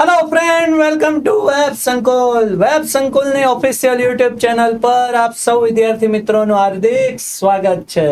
Hello friend welcome to web Sankul web સંકુલની official YouTube channel પર આપ સૌ વિદ્યાર્થી મિત્રોનું હાર્દિક સ્વાગત છે.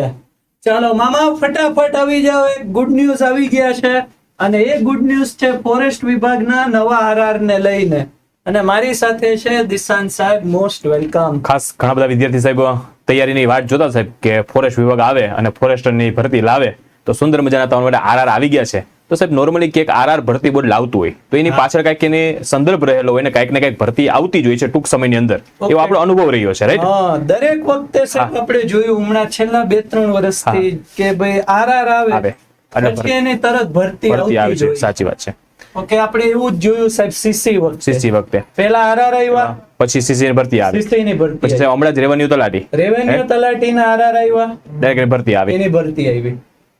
ચાલો, મામા, ફટાફટ આવી જાઓ. એક ગુડ ન્યૂઝ આવી ગયા છે. અને એ ગુડ ન્યૂઝ છે ફોરેસ્ટ વિભાગના નવા આરઆર ને લઈને. અને મારી સાથે છે દિશાંત સાહેબ મોસ્ટ વેલકમ ખાસ ઘણા બધા વિદ્યાર્થી સાહેબ, તૈયારીની વાત જોતા સાહેબ કે ફોરેસ્ટ વિભાગ આવે અને ફોરેસ્ટરની ભરતી લાવે. તો સુંદર મજાના તમારા માટે આરઆર આવી ગયા છે. તો સાહેબ નોર્મલી કે આરઆર ભરતી બોર્ડ લાવતું હોય તો એની પાછળ કાંઈક એને સંદર્ભ રહેલો હોય ને કાંઈક ને કાંઈક ભરતી આવતી જ હોય છે ટૂંક સમયની અંદર. એવો આપણો અનુભવ રહ્યો છે રાઈટ દરેક વખતે સાહેબ આપણે જોયું હમણાં છેલ્લા બે ત્રણ વર્ષથી કે ભાઈ આરઆર આવે આવે. અને એની તરત ભરતી આવે છે સાચી વાત છે. ઓકે આપણે એવું જ જોયું સાહેબ સીસી વખતે. સીસી વખતે. પેલા આરઆર આવ્યા. પછી સીસી ની ભરતી આવી. સીસી ની ભરતી પછી હમણાં જ રેવન્યુ તલાટી. રેવન્યુ તલાટીના આરઆર આવ્યા. ડાયરેક્ટ ભરતી આવી. એની ભરતી આવી.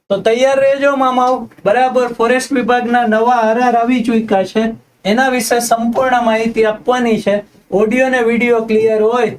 તો તૈયાર રહેજો મામાઓ. બરાબર ફોરેસ્ટ વિભાગના નવા આરઆર આવી ચૂક્યા છે. એના વિશે સંપૂર્ણ માહિતી આપવાની છે. ઓડિયો ને વીડિયો ક્લિયર હોય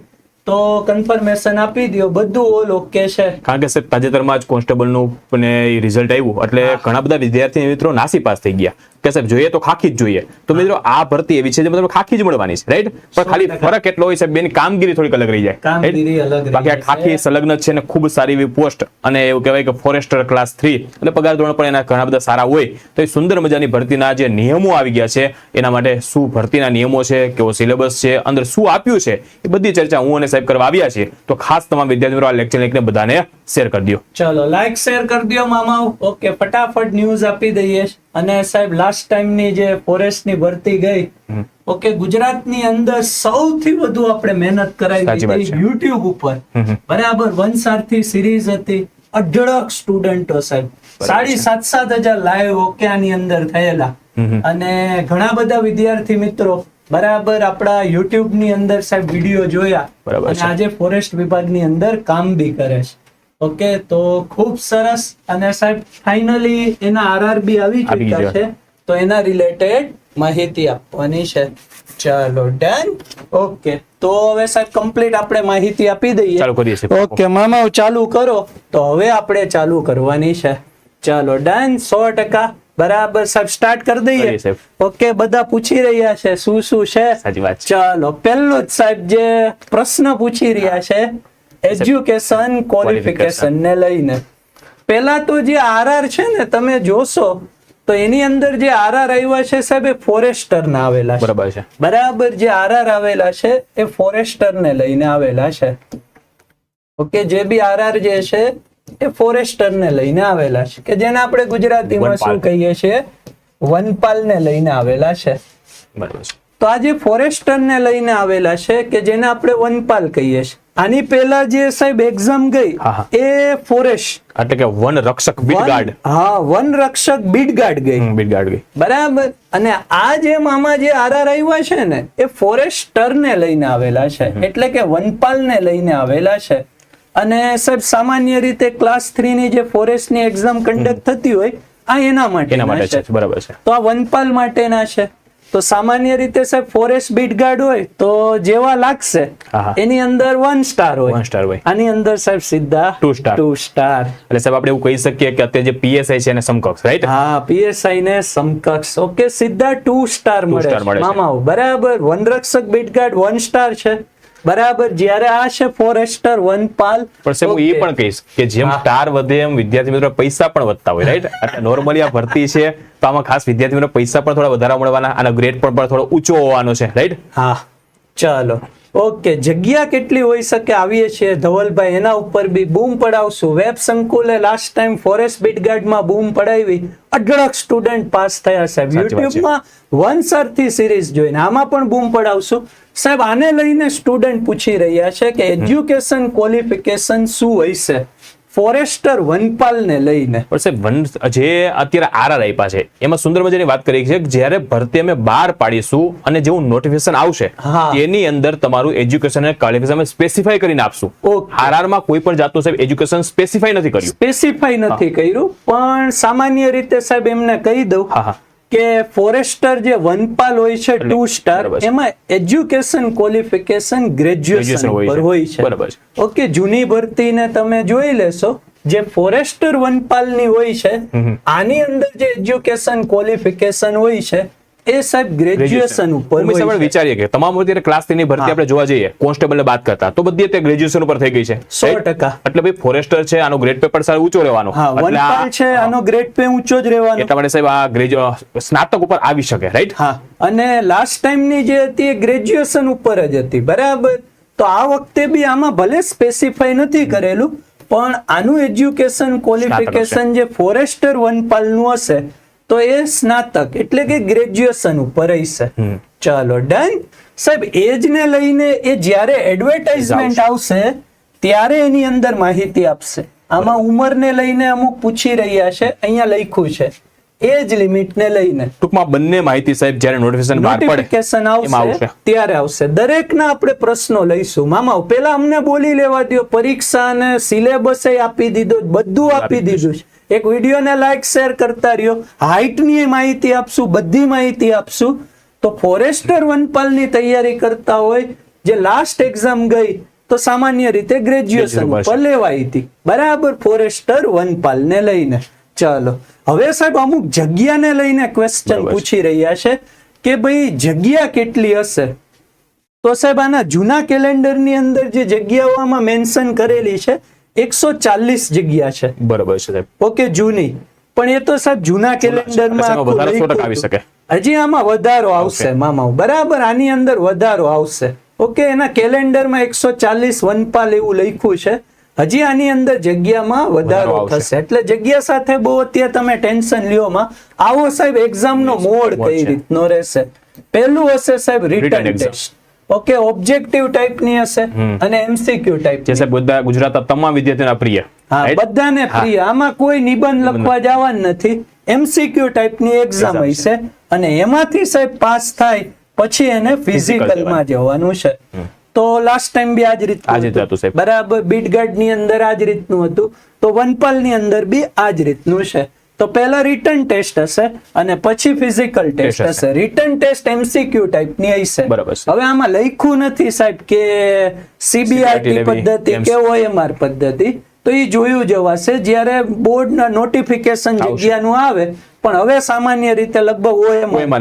તો કન્ફર્મેશન આપી દો બધું ઓલ ઓકે છે. કારણ કે સાહેબ તાજેતરમાં જ કોન્સ્ટેબલનું ને રિઝલ્ટ આવ્યું. એટલે ઘણા બધા વિદ્યાર્થી મિત્રો નાસી પાસ થઈ ગયા. કે સાહેબ જોઈએ તો ખાખી જ જોઈએ. તો મિત્રો આ ભરતી એવી છે જે મતલબ ખાખી જ મળવાની છે રાઈટ પણ ખાલી ફરક એટલો હોય છે બેની કામગીરી થોડીક અલગ રહી જાય બાકી આ ખાખી સંલગ્ન છે ને ખૂબ સારી એવી પોસ્ટ અને એવું કહેવાય કે ફોરેસ્ટર ક્લાસ થ્રી એટલે પગાર ધોરણ પણ એના ઘણા બધા સારા હોય. તો એ સુંદર મજાની ભરતીના જે નિયમો આવી ગયા છે એના માટે શું ભરતીના નિયમો છે કેવો સિલેબસ છે અંદર શું આપ્યું છે એ બધી ચર્ચા હું અને સાહેબ કરવા આવ્યા છીએ. તો ખાસ તમામ વિદ્યાર્થી મિત્રો આ લેક્ચર લિંકને બધાને શેર કરી દો ચલો લાઈક શેર કરી દો મામા ઓકે ફટાફટ ન્યૂઝ આપી દઈએ. અને સાહેબ લાસ્ટ ટાઈમની જે ફોરેસ્ટની ભરતી ગઈ ઓકે ગુજરાતની અંદર સૌથી વધુ આપણે મહેનત કરાવી હતી યુટ્યુબ ઉપર. બરાબર વનસારથી સિરીઝ હતી. અઢળક સ્ટુડન્ટો સાહેબ. સાડી સાત સાત હજાર લાઈવ ઓકે આની અંદર થયેલા. અને ઘણા બધા વિદ્યાર્થી મિત્રો બરાબર આપણા યુટ્યુબની અંદર સાહેબ વીડિયો જોયા. અને આજે ફોરેસ્ટ વિભાગની અંદર કામ બી કરે છે. ઓકે તો ખૂબ સરસ. અને સાહેબ ફાઇનલી એના આરઆરબી આવી ચૂક્યા છે. તો એના રિલેટેડ માહિતી આપવાની છે. ચાલો ડન ઓકે તો હવે સાહેબ કમ્પ્લીટ આપણે માહિતી આપી દઈએ. ઓકે મામા ચાલુ કરો. તો હવે આપણે ચાલુ કરવાની છે. ચાલો ડન સો ટકા. બરાબર સાહેબ સ્ટાર્ટ કરી દઈએ. ઓકે બધા પૂછી રહ્યા છે શું શું છે? સાચી વાત છે. ચાલો પહેલો જ સાહેબ જે પ્રશ્ન પૂછી રહ્યા છે એજ્યુકેશન ક્વોલિફિકેશન ને લઈને. પહેલા તો જે આરઆર છે ને તમે જોશો તો એની અંદર જે આરઆર આવ્યા છે સાહેબ એ ફોરેસ્ટર ના આવેલા છે. બરાબર છે. બરાબર જે આરઆર આવેલા છે એ ફોરેસ્ટર ને લઈને આવેલા છે. ઓકે જે બી આરઆર જે છે એ ફોરેસ્ટર ને લઈને આવેલા છે. કે જેને આપણે ગુજરાતીમાં શું કહીએ છીએ? વનપાલ ને લઈને આવેલા છે. બરાબર તો આ જે ફોરેસ્ટર ને લઈને આવેલા છે કે જેને આપણે વનપાલ કહીએ છીએ. આની પહેલા જે સાહેબ એક્ઝામ ગઈ. એ ફોરેસ્ટ. એટલે કે વન રક્ષક બીટ ગાર્ડ. હા વન રક્ષક બીટગાર્ડ ગઈ. બીટ ગાર્ડ ગઈ. બરાબર. અને આ જે મામા જે આરઆર આવ્યા છે ને એ ફોરેસ્ટર ને લઈને આવેલા છે. એટલે કે વનપાલ ને લઈને આવેલા છે. અને સાહેબ સામાન્ય રીતે ક્લાસ થ્રી ની જે ફોરેસ્ટની એક્ઝામ કન્ડક્ટ થતી હોય આ એના માટે એના માટે છે બરાબર છે. તો આ વનપાલ માટેના છે. તો સામાન્ય રીતે સાહેબ ફોરેસ્ટ બીટ ગાર્ડ હોય તો જેવા લાગશે. એની અંદર વન સ્ટાર હોય. વન સ્ટાર હોય. આની અંદર સાહેબ સીધા ટુ સ્ટાર ટુ સ્ટાર એટલે સાહેબ આપણે એવું કહી શકીએ કે અત્યારે જે પીએસઆઈ છે એને સમકક્ષ રાઈટ હા પીએસઆઈ ને સમકક્ષ. ઓકે સીધા ટુ સ્ટાર મળે. મામાઓ બરાબર. વનરક્ષક બીટગાર્ડ વન સ્ટાર છે. બરાબર જ્યારે આ છે ફોરેસ્ટર વનપાલ પણ સાહેબ હું એ પણ કહીશ કે જેમ સ્ટાર વધે એમ વિદ્યાર્થી મિત્રો પૈસા પણ વધતા હોય રાઈટ એટલે નોર્મલી આ ભરતી છે તો આમાં ખાસ વિદ્યાર્થી મિત્રો પૈસા પણ થોડા વધારે મળવાના અને ગ્રેડ પણ પણ થોડો ઊંચો હોવાનો છે રાઈટ હા ચાલો. ઓકે જગ્યા કેટલી હોઈ શકે આવીએ છીએ ધવલભાઈ. એના ઉપર બી બૂમ પડાવશું. વેબ સંકુલે લાસ્ટ ટાઈમ ફોરેસ્ટ બીટગાર્ડમાં બૂમ પડાવી. અઢળક સ્ટુડન્ટ પાસ થયા સાહેબ યુટ્યુબમાં વન સરથી સિરીઝ જોઈને આમાં પણ બૂમ પડાવશું. સાહેબ આને લઈને સ્ટુડન્ટ પૂછી રહ્યા છે કે એજ્યુકેશન ક્વોલિફિકેશન શું હોય છે ફોરેસ્ટર વનપાલ ને લઈને પણ સાહેબ વન જે અત્યારે આરઆર આપ્યા છે એમાં સુંદર મજાની વાત કરી છે જ્યારે ભરતી અમે બહાર પાડીશું અને જેવું નોટિફિકેશન આવશે. તેની અંદર તમારું એજ્યુકેશન અને ક્વોલિફિકેશન અમે સ્પેસિફાઈ કરીને આપશું. આરઆરમાં કોઈ પણ જાતનું સાહેબ એજ્યુકેશન સ્પેસિફાઈ નથી કર્યું સ્પેસિફાઈ નથી કર્યું પણ સામાન્ય રીતે સાહેબ એમને કહી દઉં હા, હા. કે ફોરેસ્ટર જે વનપાલ હોય છે ટુ સ્ટાર એમાં એજ્યુકેશન ક્વોલિફિકેશન ગ્રેજ્યુએશન પર હોય છે. બરાબર છે. ઓકે જૂની ભરતીને તમે જોઈ લેશો જે ફોરેસ્ટર વનપાલની હોય છે આની અંદર જે એજ્યુકેશન ક્વોલિફિકેશન હોય છે એ સાહેબ ગ્રેજ્યુએશન ઉપર ઉમેશ, આપણે વિચારીએ કે તમામ અત્યારે ક્લાસની ભરતી આપણે જોવા જઈએ. કોન્સ્ટેબલ બાદ કરતા. તો બધી અત્યારે ગ્રેજ્યુએશન ઉપર થઈ ગઈ છે. સો right? ટકા. એટલે ભાઈ ફોરેસ્ટર છે આનો ગ્રેડ પેપર સારું ઊંચો રહેવાનો. એટલે આ- છે આનો ગ્રેડ પે ઊંચો જ રહેવાનો. એટલે સાહેબ આ ગ્રેજ્યુએશન સ્નાતક ઉપર આવી શકે રાઈટ હા. અને લાસ્ટ ટાઈમની જે હતી એ ગ્રેજ્યુએશન ઉપર જ હતી બરાબર? તો આ વખતે બી આમાં ભલે સ્પેસિફાઈ નથી કરેલું પણ આનું એજ્યુકેશન ક્વોલિફિકેશન જે ફોરેસ્ટર વનપાલનું હશે તો એ સ્નાતક એટલે કે ગ્રેજ્યુએશન ઉપર હશે ચાલો ડન સાહેબ એજ ને લઈને એ જ્યારે એડવર્ટાઇઝમેન્ટ આવશે. ત્યારે એની અંદર માહિતી આપશે. આમાં ઉંમરને લઈને અમુક પૂછી રહ્યા છે અહીંયા લખ્યું છે. એજ લિમિટ ને લઈને. ટૂંકમાં બંને માહિતી સાહેબ જ્યારે નોટિફિકેશન બહાર પડે નોટિફિકેશન આવશે ત્યારે આવશે. દરેકના આપણે પ્રશ્નો લઈશું. મામા પેલા અમને બોલી લેવા દો પરીક્ષા અને સિલેબસ આપી દીધો બધું આપી દીધું છે. એક વિડીયોને લાઈક શેર કરતા રહ્યો. હાઇટની માહિતી આપશું બધી માહિતી આપશું. તો ફોરેસ્ટર વનપાલની તૈયારી કરતા હોય જે લાસ્ટ એક્ઝામ ગઈ તો સામાન્ય રીતે ગ્રેજ્યુએશન ઉપર લેવાઈ હતી. બરાબર ફોરેસ્ટર વનપાલને લઈને. ચાલો. હવે સાહેબ અમુક જગ્યાને લઈને ક્વેશ્ચન પૂછી રહ્યા છે કે ભાઈ જગ્યા કેટલી હશે? તો સાહેબ આના જૂના કેલેન્ડરની અંદર જે જગ્યાઓમાં મેન્શન કરેલી છે એકસો ચાલીસ જગ્યા છે. બરોબર છે સાહેબ. ઓકે જૂની. પણ એ તો સાહેબ જૂના કેલેન્ડરમાં આવી શકે. હજી આમાં વધારો આવશે મામા. બરાબર આની અંદર વધારો આવશે. ઓકે એના કેલેન્ડરમાં એકસો ચાલીસ વનપાલ એવું લખ્યું છે. હજી આની અંદર જગ્યામાં વધારો થશે. એટલે જગ્યા સાથે બહુ અત્યારે તમે ટેન્શન લ્યો માં. આવો સાહેબ એક્ઝામ નો મોડ કઈ રીતનો રહેશે? પહેલું હશે સાહેબ રિટર્ન ટેસ્ટ ઓકે ઓબ્જેક્ટિવ ટાઈપની હશે અને એમસીક્યુ ટાઈપ જે બધા ગુજરાતના તમામ વિદ્યાર્થીઓના પ્રિય. હા બધાને પ્રિય. આમાં કોઈ નિબંધ લખવા જવાનું નથી. એમસીક્યુ ટાઈપની એક્ઝામ હશે અને એમાંથી સાહેબ પાસ થાય પછી એને ફિઝિકલમાં જવાનું છે. તો લાસ્ટ ટાઈમ બી આ જ રીતનું રીતે હતું, હતું સાહેબ. બરાબર બીટગાર્ડની અંદર આ જ રીતનું હતું. તો વનપાલની અંદર બી આ જ રીતનું છે. તો પહેલા રિટર્ન ટેસ્ટ હશે અને પછી ફિઝિકલ ટેસ્ટ હશે. રિટર્ન ટેસ્ટ એમસીક્યુ ટાઈપની હશે બરાબર હવે આમાં લખ્યું નથી સાહેબ કે સીબીઆરટી પદ્ધતિ. કે ઓએમઆર પદ્ધતિ તો એ જોયું જવાશે જ્યારે બોર્ડના નોટિફિકેશન. જગ્યાનું આવે પણ હવે સામાન્ય રીતે લગભગ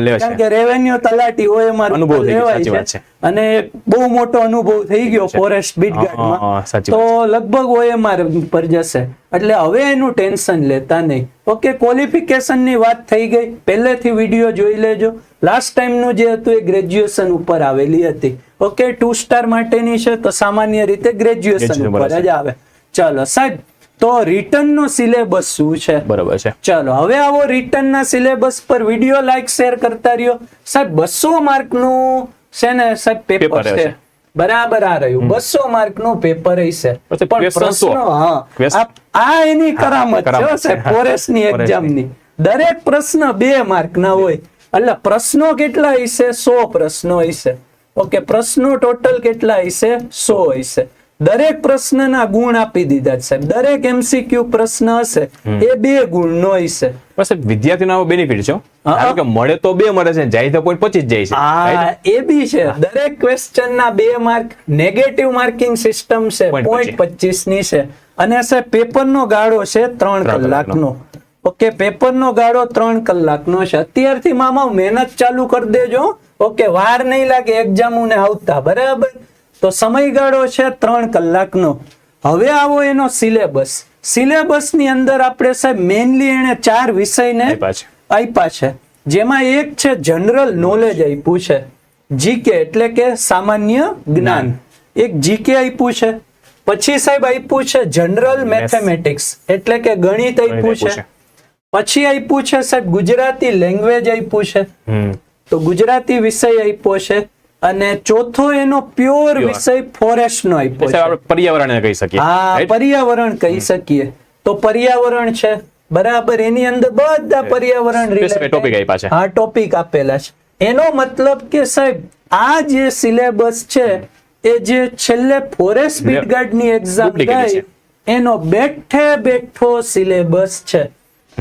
લેવાશે. કારણ કે રેવન્યુ તલાટી ઓએમઆર અનુભવ વાત છે. અને બહુ મોટો અનુભવ થઈ ગયો ફોરેસ્ટ બીટ હા, હા, હા, સાચી તો લગભગ ઓએમઆર પર જશે. એટલે હવે એનું ટેન્શન લેતા નહીં. ઓકે ક્વોલિફિકેશનની વાત થઈ ગઈ. પહેલેથી વીડિયો જોઈ લેજો. લાસ્ટ ટાઈમનું જે હતું એ ગ્રેજ્યુએશન ઉપર આવેલી હતી. ઓકે ટુ સ્ટાર માટેની છે તો સામાન્ય રીતે ગ્રેજ્યુએશન ઉપર ઉપર જ આવે. ચાલો સાહેબ તો રિટર્ન નો સિલેબસ શું છે? બરોબર છે. ચાલો હવે આવો રિટર્ન ના સિલેબસ પર વીડિયો લાઈક શેર કરતા રહ્યો. સાહેબ બસો માર્કનું છે ને સાહેબ પેપર છે. બરાબર આ રહ્યું. બસો માર્કનું પેપર હશે પણ પ્રશ્નો હા. આ- એની કરામત છે સાહેબ છે. ફોરેસ્ટની એક્ઝામની દરેક પ્રશ્ન બે માર્ક ના હોય. એટલે પ્રશ્નો કેટલા હશે? સો પ્રશ્નો હશે. ઓકે પ્રશ્નો ટોટલ કેટલા હશે? સો હશે. દરેક પ્રશ્નના ગુણ આપી દીધા છે. સાહેબ દરેક એમસીક્યુ પ્રશ્ન હશે એ બે ગુણ નો હશે સાહેબ વિદ્યાર્થીનો બેનિફિટ છે કે મળે તો બે મળે છે જાય તો પોઈન્ટ પચીસ જાય છે. એ બી છે. દરેક ક્વેશ્ચન ના બે માર્ક નેગેટિવ માર્કિંગ સિસ્ટમ છે પોઈન્ટ પચીસ. ની છે. અને સાહેબ પેપર નો ગાળો છે ત્રણ કલાકનો. ઓકે પેપર નો ગાળો ત્રણ કલાકનો છે. અત્યારથી મામા મહેનત ચાલુ કરી દેજો ઓકે વાર નહીં લાગે એક્ઝામ ને આવતા. બરાબર? તો સમયગાળો છે ત્રણ કલાકનો. હવે આવો એનો સિલેબસ. સિલેબસની અંદર આપણે સાહેબ મેનલી એને ચાર વિષયને આપ્યા છે. જેમાં એક છે જનરલ નોલેજ આપ્યું છે. જીકે એટલે કે સામાન્ય જ્ઞાન. એક જીકે આપ્યું છે. પછી સાહેબ આપ્યું છે જનરલ મેથેમેટિક્સ એટલે કે ગણિત આપ્યું છે. પછી આપ્યું છે સાહેબ ગુજરાતી લેંગ્વેજ આપ્યું છે. તો ગુજરાતી વિષય આપ્યો છે. અને ચોથો એનો પ્યોર વિષય ફોરેસ્ટ નો આપ્યો છે. પર્યાવરણને કહી શકીએ. હા પર્યાવરણ કહી શકીએ. તો પર્યાવરણ છે. બરાબર એની અંદર બધા પર્યાવરણ related- આપ્યા છે. હા ટોપિક આપેલા છે. એનો મતલબ કે સાહેબ આ જે સિલેબસ છે એ જે છેલ્લે ફોરેસ્ટ બીટગાર્ડની એક્ઝામ થાય ગઈ એનો બેઠે બેઠો સિલેબસ છે.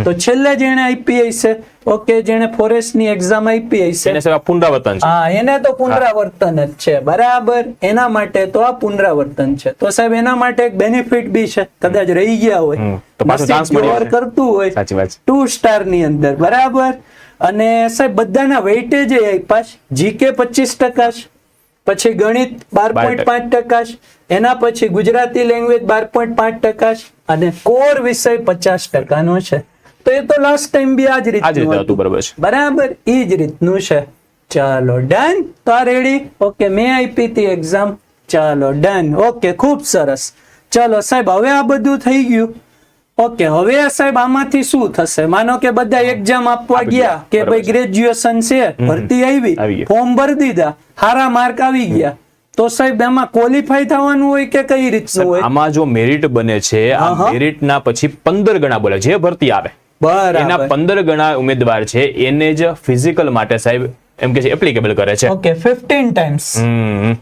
તો છેલ્લે જેને આપી હશે ઓકે જેને ફોરેસ્ટની એક્ઝામ આપી હશે. એને સાહેબ પુનરાવર્તન છે. હા એને તો પુનરાવર્તન જ છે. બરાબર. એના માટે તો આ પુનરાવર્તન છે. તો સાહેબ એના માટે એક બેનિફિટ બી છે. કદાચ રહી ગયા હોય. તો પાછો ચાન્સ મળ્યો કરતું હોય. સાચી વાત છે. ટુ સ્ટારની અંદર. બરાબર? અને સાહેબ બધાના વેઇટેજ આપ્યા છે જીકે પચીસ ટકા છે પછી ગણિત બાર પોઈન્ટ પાંચ ટકા. છે એના પછી ગુજરાતી લેંગ્વેજ બાર પોઈન્ટ પાંચ ટકા છે અને કોર વિષય પચાસ ટકાનો છે. તો એ તો લાસ્ટ ટાઈમ બી આ જ રીતનું હતું. બરાબર છે. બરાબર એ જ રીતનું છે. ચાલો ડન તો આ રેડી ઓકે મેં આપી હતી એક્ઝામ ચાલો ડન ઓકે ખૂબ સરસ. ચાલો સાહેબ હવે આ બધું થઈ ગયું. ઓકે હવે સાહેબ આમાંથી શું થશે? માનો કે બધા એક્ઝામ આપવા ગયા કે ભાઈ ગ્રેજ્યુએશન છે ભરતી આવી. ફોર્મ ભરી દીધા સારા માર્ક આવી ગયા. તો સાહેબ એમાં ક્વોલિફાય થવાનું હોય કે કઈ રીતનું હોય? આમાં જો મેરિટ બને છે આ હા, હા. મેરિટ ના પછી પંદર ગણા બોલે જે ભરતી આવે. એના પંદર ગણા ઉમેદવાર છે એને જ ફિઝિકલ માટે સાહેબ એમ કે છે એપ્લિકેબલ કરે છે. ઓકે ફિફ્ટીન ટાઈમ્સ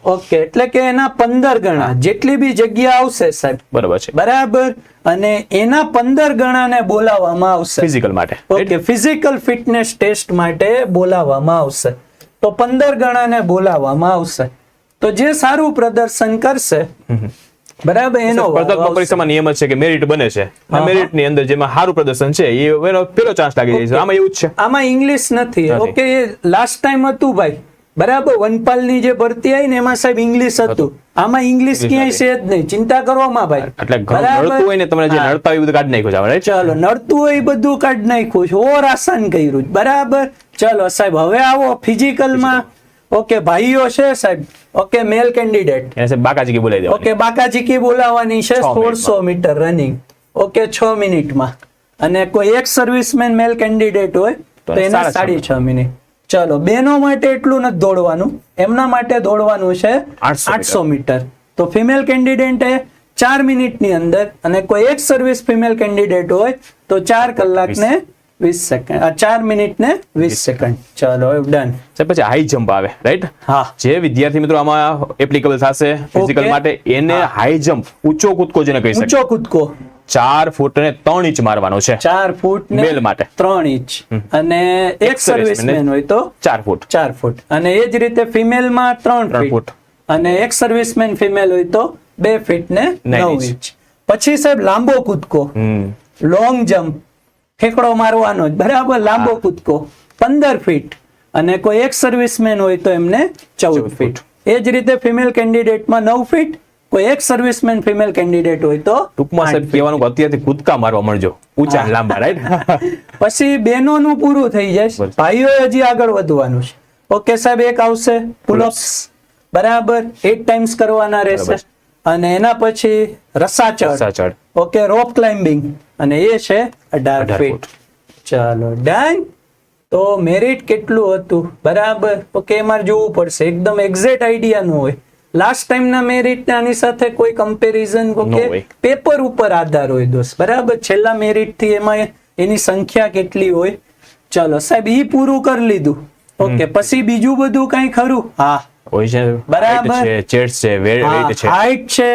ઓકે એટલે કે એના પંદર ગણા જેટલી બી જગ્યા આવશે સાહેબ. બરાબર છે. બરાબર? અને એના પંદર ગણાને બોલાવવામાં આવશે. ફિઝિકલ માટે. ઓકે ફિઝિકલ ફિટનેસ ટેસ્ટ માટે બોલાવવામાં આવશે. તો પંદર ગણાને બોલાવવામાં આવશે. તો જે સારું પ્રદર્શન કરશે બરાબર એનો સ્પર્ધાત્મક પરીક્ષામાં નિયમ છે કે મેરિટ બને છે. મેરિટની અંદર જેમાં સારું પ્રદર્શન છે એ એનો પેલો ચાન્સ લાગી જાય છે. આમાં એવું જ છે. આમાં ઇંગ્લિશ નથી. ઓકે લાસ્ટ ટાઈમ હતું ભાઈ. બરાબર વનપાલની જે ભરતી આવી ને એમાં સાહેબ ઇંગ્લિશ હતું. આમાં ઇંગ્લિશ ક્યાંય છે જ નહીં. ચિંતા કરવામાં ભાઈ. એટલે નડતું હોય ને તમને જે નડતા હોય બધું કાઢી નાખ્યું છે ચાલો નડતું હોય બધું કાઢી નાખ્યું છે. ઓર આસાન કર્યું. બરાબર? ચાલો સાહેબ હવે આવો. ફિઝિકલમાં ઓકે ભાઈઓ છે સાહેબ. ઓકે મેલ કેન્ડિડેટ સાહેબ બાકાજી કી બોલાવી દેવાની. ઓકે બાકાચીકી બોલાવવાની છે. 1600 મીટર રનિંગ ઓકે છ મિનિટમાં. અને કોઈ એક સર્વિસમેન મેલ કેન્ડિડેટ હોય તો એને સાડા છ સાડી છ મિનિટ. ચલો બેનો માટે એટલું નથી દોડવાનું. એમના માટે દોડવાનું છે 800 આઠસો મીટર. તો ફિમેલ કેન્ડિડેટ એ ચાર મિનિટની અંદર અને કોઈ એક સર્વિસ ફિમેલ કેન્ડિડેટ હોય તો ચાર કલાક ને વીસ સેકન્ડ ચાર મિનિટ ને વીસ સેકન્ડ ચલો ડન પછી હાઈ જમ્પ આવે રાઈટ હા. જે વિદ્યાર્થી મિત્રો આમાં એપ્લિકેબલ થશે ફિઝિકલ માટે એને હાઈ જમ્પ ઊંચો કૂદકો જેને કહી શકાય. ઊંચો કૂદકો. ચાર ફૂટ ને ત્રણ ઇંચ મારવાનો છે. ચાર ફૂટ મેલ માટે. ત્રણ ઇંચ અને એક સર્વિસ મેન. સર્વિસમેન હોય તો? ચાર ફૂટ ચાર ફૂટ અને એ જ રીતે ફિમેલમાં ત્રણ ફૂટ. અને એક સર્વિસમેન ફિમેલ હોય તો બે ફીટ ને નવ ઇંચ પછી સાહેબ લાંબો કૂદકો. લોંગ જમ્પ ઠેકડો મારવાનો જ. બરાબર? લાંબો કૂદકો. પંદર ફીટ. અને કોઈ એક સર્વિસમેન હોય તો એમને ચૌદ ફીટ. એ જ રીતે ફિમેલ કેન્ડિડેટમાં નવ ફીટ. કોઈ એક સર્વિસમેન ફિમેલ કેન્ડિડેટ હોય તો ટૂંકમાં સાહેબ કહેવાનું કે અત્યારથી કૂદકા મારવા મળજો. ઊંચા લાંબા રાઈટ પછી બહેનોનું પૂરું થઈ જાય. ભાઈઓ હજી આગળ વધવાનું છે. ઓકે સાહેબ એક આવશે. પુલઅપ્સ બરાબર? એટ ટાઈમ્સ કરવાના રહેશે. અને એના પછી રસાચડ સાચળ ઓકે રોપ ક્લાઇમ્બિંગ અને એ છે અઢાર ફીટ ચાલો ડન તો મેરિટ કેટલું હતું? બરાબર. ઓકે મારે જોવું પડશે. એકદમ એક્ઝેક્ટ આઈડિયા ન હોય. લાસ્ટ ટાઈમના મેરિટ આની સાથે કોઈ કમ્પેરિઝન ઓકે પેપર ઉપર આધાર હોય દોસ્ત બરાબર? છેલ્લા મેરિટથી એમાં એની સંખ્યા કેટલી હોય? ચલો સાહેબ ઈ પૂરું કરી લીધું. ઓકે પછી બીજું બધું કઈ ખરું? હા. હોય છે. બરાબર. ચેસ્ટ છે વેટ છે. હાઈટ છે.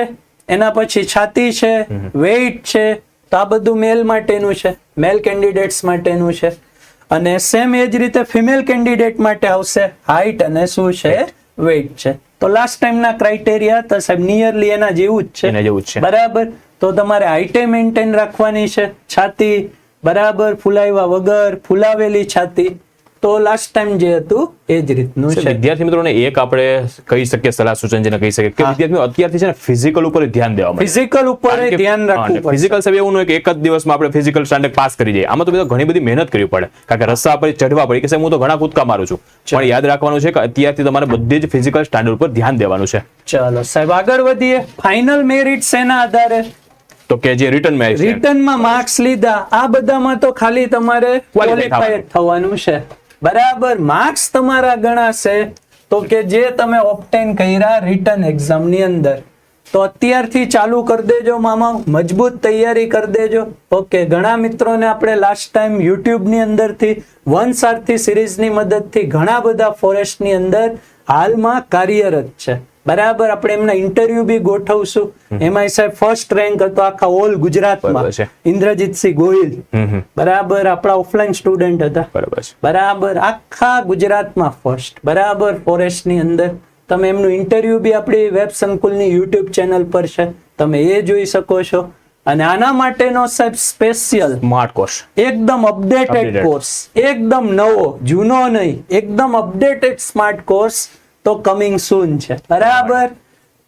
એના પછી છાતી છે વેઇટ છે તો આ બધું મેલ માટેનું છે મેલ કેન્ડિડેટ્સ માટેનું છે. અને સેમ એ જ રીતે ફિમેલ કેન્ડિડેટ માટે આવશે હાઈટ અને શું છે? વેઇટ છે. તો લાસ્ટ ટાઈમના ક્રાઇટેરિયા તો સાહેબ નિયરલી એના જેવું જ છે. જેવું છે. બરાબર? તો તમારે હાઈટે મેન્ટેન રાખવાની છે છાતી બરાબર ફૂલાવ્યા વગર ફૂલાવેલી છાતી. તો લાસ્ટ ટાઈમ જે હતું એ જ રીતનું છે. વિદ્યાર્થી મિત્રોને એક આપણે કહી શકીએ સલાહ સૂચન જેને કહી શકીએ કે વિદ્યાર્થીઓ અત્યારથી છે ને ફિઝિકલ ઉપર ધ્યાન દેવા ફિઝિકલ ઉપર ધ્યાન રાખવું ફિઝિકલ સબ એવું કે એક જ દિવસમાં આપણે ફિઝિકલ સ્ટાન્ડર્ડ પાસ કરી જઈએ. આમાં તો બધા ઘણી બધી મહેનત કરવી પડે. કારણ કે રસ્તા પર ચઢવા પડે. કે હું તો ઘણા કૂદકા મારું છું. પણ યાદ રાખવાનું છે કે અત્યારથી તમારે બધી જ ફિઝિકલ સ્ટાન્ડર્ડ ઉપર ધ્યાન દેવાનું છે. ચાલો સાહેબ આગળ વધીએ. ફાઇનલ મેરિટ શેના આધારે? તો કે જે રિટર્ન મેચ છે. રિટર્નમાં માર્ક્સ લીધા. આ બધામાં તો ખાલી તમારે ક્વોલિફાય થવાનું છે. બરાબર માર્ક્સ તમારા ગણાશે તો કે જે તમે ઓપ્ટેન કર્યા રિટર્ન એક્ઝામની અંદર. તો અત્યારથી ચાલુ કરી દેજો મામા, મજબૂત તૈયારી કરી દેજો. ઓકે ઘણા મિત્રોને આપણે લાસ્ટ ટાઈમ યુટ્યુબની અંદરથી, વન સારથી સિરીઝની મદદથી ઘણા બધા ફોરેસ્ટની અંદર હાલમાં કાર્યરત છે. બરાબર આપણે એમના ઇન્ટરવ્યુ બી ગોઠવશું. એમાં સાહેબ ફર્સ્ટ રેન્ક હતો આખા ઓલ ગુજરાતમાં. ઇન્દ્રજીતસિંહ ગોહિલ. બરાબર આપણા ઓફલાઈન સ્ટુડન્ટ હતા. બરાબર આખા ગુજરાતમાં ફર્સ્ટ બરાબર ફોરેસ્ટની અંદર. તમે એમનું ઇન્ટરવ્યુ બી આપણી વેબ સંકુલની યુટ્યુબ ચેનલ પર છે. તમે એ જોઈ શકો છો. અને આના માટેનો સાહેબ સ્પેશિયલ સ્માર્ટ કોર્સ એકદમ અપડેટેડ કોર્સ એકદમ નવો જૂનો નહીં. એકદમ અપડેટેડ સ્માર્ટ કોર્સ તો કમિંગ સૂન છે. બરાબર?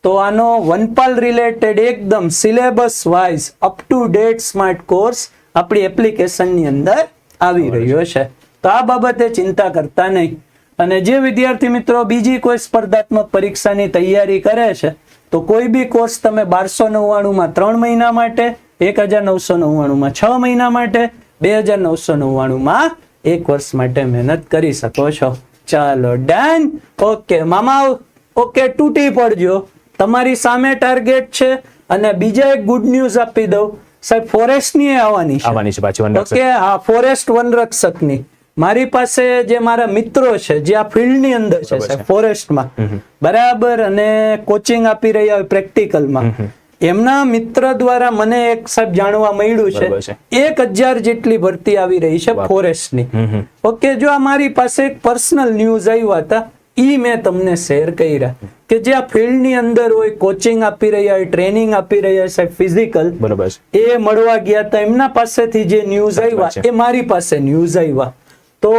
તો આનો વનપાલ રિલેટેડ એકદમ syllabus wise up to date smart course આપણી એપ્લિકેશનની અંદર આવી રહ્યો છે. તો આ બાબતે ચિંતા કરતા નહીં. અને જે વિદ્યાર્થી મિત્રો બીજી કોઈ સ્પર્ધાત્મક પરીક્ષાની તૈયારી કરે છે તો કોઈ બી કોર્સ તમે બારસો નવ્વાણુંમાં ત્રણ મહિના માટે એક હજાર નવસો નવ્વાણુંમાં છ મહિના માટે બે હજાર નવસો નવ્વાણુંમાં એક વર્ષ માટે મહેનત કરી શકો છો. ચાલો ડન ઓકે મામા ઓકે તૂટી પડજો. તમારી સામે ટાર્ગેટ છે અને બીજા એક ગુડ ન્યૂઝ આપી દઉં. સાહેબ ફોરેસ્ટની આવવાની છે. આવવાની છે પાછી વનરક્ષક ઓકે હા ફોરેસ્ટ વનરક્ષકની મારી પાસે જે મારા મિત્રો છે જે આ ફિલ્ડની અંદર છે સાહેબ છે. ફોરેસ્ટમાં બરાબર અને કોચિંગ આપી રહ્યા હોય પ્રેક્ટિકલમાં એમના મિત્ર દ્વારા મને એક સાહેબ જાણવા મળ્યું છે. એક હજાર જેટલી ભરતી આવી રહી છે ફોરેસ્ટની. ઓકે જો આ મારી પાસે એક પર્સનલ ન્યૂઝ આવ્યા હતા ઈ મેં તમને શેર કર્યા. કે જે આ ફિલ્ડની અંદર હોય કોચિંગ આપી રહ્યા હોય ટ્રેનિંગ આપી રહ્યા છે ફિઝિકલ બરાબર એ મળવા ગયા હતા. એમના પાસેથી જે ન્યૂઝ આવ્યા એ મારી પાસે ન્યૂઝ આવ્યા. તો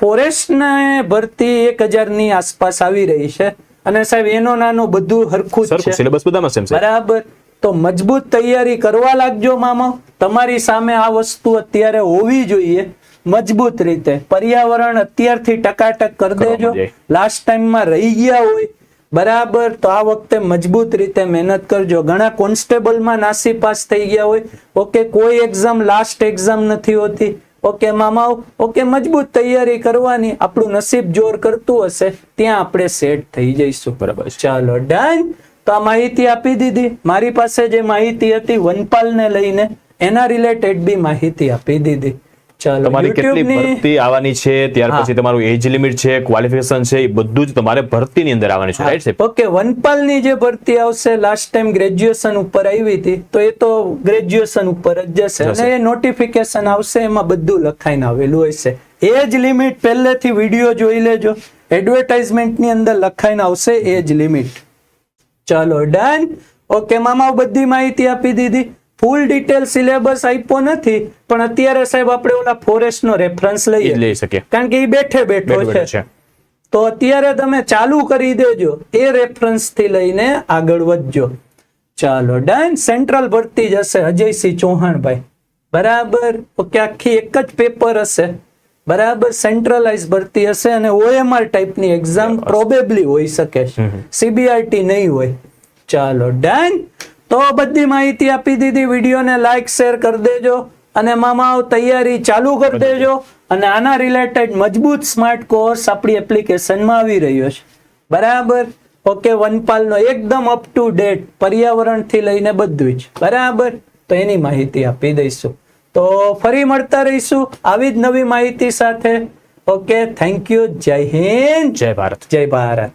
ફોરેસ્ટ ને ભરતી એક હજારની આસપાસ આવી રહી છે. અને સાહેબ એનો નાનો બધું હરખું છે. સિલેબસ બધામાં સેમ છે. બરાબર. તો મજબૂત તૈયારી કરવા લાગજો મામા. તમારી સામે આ વસ્તુ અત્યારે હોવી જોઈએ મજબૂત રીતે. પર્યાવરણ અત્યારથી ટકાટક કરી દેજો. લાસ્ટ ટાઈમમાં રહી ગયા હોય. બરાબર તો આ વખતે મજબૂત રીતે મહેનત કરજો. ઘણા કોન્સ્ટેબલમાં નાસી પાસ થઈ ગયા હોય. ઓકે કોઈ એક્ઝામ લાસ્ટ એક્ઝામ નથી હોતી. ઓકે મામાઓ ઓકે મજબૂત તૈયારી કરવાની. આપણું નસીબ જોર કરતું હશે. ત્યાં આપણે સેટ થઈ જઈશું. બરાબર. ચાલો ડન તો આ માહિતી આપી દીધી. મારી પાસે જે માહિતી હતી વનપાલને લઈને એના રિલેટેડ બી માહિતી આપી દીધી. ચાલો તમારી કેટલી ભરતી આવવાની છે ત્યાર પછી તમારું એજ લિમિટ છે ક્વોલિફિકેશન છે એ બધું જ તમારે ભરતીની અંદર આવવાની છે રાઈટ છે ઓકે વનપાલની જે ભરતી આવશે લાસ્ટ ટાઈમ ગ્રેજ્યુએશન ઉપર આવી હતી તો એ તો ગ્રેજ્યુએશન ઉપર જ જશે. અને એ નોટિફિકેશન આવશે એમાં બધું લખાઈને આવેલું હશે. એજ લિમિટ પહેલેથી વીડિયો જોઈ લેજો. એડવર્ટાઇઝમેન્ટની અંદર લખાઈને આવશે એજ લિમિટ ચાલો ડન ઓકે મામા બધી માહિતી આપી દીધી. ફૂલ ડિટેલ સિલેબસ આપ્યો નથી પણ અત્યારે સાહેબ આપણે ઓલા ફોરેસ્ટ નો રેફરન્સ લઈ લઈ શકીએ. કારણ કે એ બેઠે બેઠો છે. તો અત્યારે તમે ચાલુ કરી દેજો. એ રેફરન્સથી લઈને આગળ વધજો. ચાલો ડન સેન્ટ્રલ ભરતી જશે અજયસિંહ ચૌહાણભાઈ બરાબર? ઓકે આખી એક જ પેપર હશે. બરાબર સેન્ટ્રલાઇઝ ભરતી હશે અને ઓએમઆર ટાઈપની એક્ઝામ પ્રોબેબલી હોઈ શકે છે. સીબીઆરટી નહીં હોય. ચાલો ડન તો બધી માહિતી આપી દીધી. વિડીયોને લાઈક શેર કરી દેજો. અને મામાઓ તૈયારી ચાલુ કરી દેજો. અને આના રિલેટેડ મજબૂત સ્માર્ટ કોર્સ આપણી એપ્લિકેશનમાં આવી રહ્યો છે. બરાબર? ઓકે વનપાલનો એકદમ અપ ટુ ડેટ પર્યાવરણથી લઈને બધું જ. બરાબર? તો એની માહિતી આપી દઈશું. તો ફરી મળતા રહીશું આવી જ નવી માહિતી સાથે. ઓકે થેન્ક યુ જય હિન્દ. જય ભારત. જય ભારત.